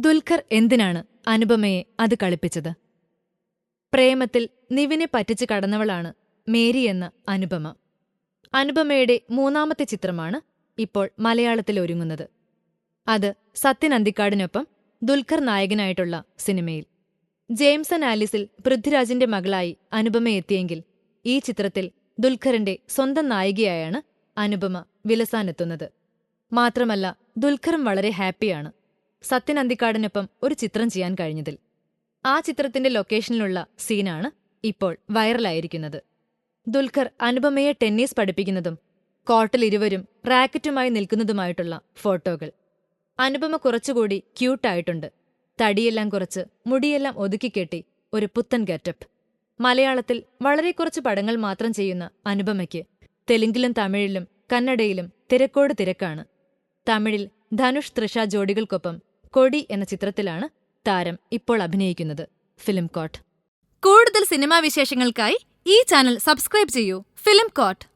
ദുൽഖർ എന്തിനാണ് അനുപമയെ അത് കളിപ്പിച്ചത്? പ്രേമത്തിൽ നിവിനെ പറ്റിച്ചു കടന്നവളാണ് മേരി എന്ന അനുപമ. അനുപമയുടെ മൂന്നാമത്തെ ചിത്രമാണ് ഇപ്പോൾ മലയാളത്തിൽ ഒരുങ്ങുന്നത്. അത് സത്യൻ അന്തിക്കാടിനൊപ്പം ദുൽഖർ നായകനായിട്ടുള്ള സിനിമയിൽ. ജെയിംസൺ ആലിസിൽ പൃഥ്വിരാജിന്റെ മകളായി അനുപമ എത്തിയെങ്കിൽ ഈ ചിത്രത്തിൽ ദുൽഖറിന്റെ സ്വന്തം നായികയായാണ് അനുപമ വിലസാനെത്തുന്നത്. മാത്രമല്ല ദുൽഖറും വളരെ ഹാപ്പിയാണ്. സത്യൻ അന്തിക്കാടിനൊപ്പം ഒരു ചിത്രം ചെയ്യാൻ കഴിഞ്ഞതിൽ. ആ ചിത്രത്തിന്റെ ലൊക്കേഷനിലുള്ള സീനാണ് ഇപ്പോൾ വൈറലായിരിക്കുന്നത്. ദുൽഖർ അനുപമയെ ടെന്നീസ് പഠിപ്പിക്കുന്നതും കോർട്ടിൽ ഇരുവരും റാക്കറ്റുമായി നിൽക്കുന്നതുമായിട്ടുള്ള ഫോട്ടോകൾ. അനുപമ കുറച്ചുകൂടി ക്യൂട്ടായിട്ടുണ്ട്. തടിയെല്ലാം കുറച്ച് മുടിയെല്ലാം ഒതുക്കിക്കെട്ടി ഒരു പുത്തൻ ഗെറ്റപ്പ്. മലയാളത്തിൽ വളരെ കുറച്ച് പടങ്ങൾ മാത്രം ചെയ്യുന്ന അനുപമയ്ക്ക് തെലുങ്കിലും തമിഴിലും കന്നഡയിലും തിരക്കോട് തിരക്കാണ്. തമിഴിൽ ധനുഷ് തൃഷ ജോഡികൾക്കൊപ്പം കൊടി എന്ന ചിത്രത്തിലാണ് താരം ഇപ്പോൾ അഭിനയിക്കുന്നത്. ഫിലിം കോട്ട്. കൂടുതൽ സിനിമാ വിശേഷങ്ങൾക്കായി ഈ ചാനൽ സബ്സ്ക്രൈബ് ചെയ്യൂ. Film coat.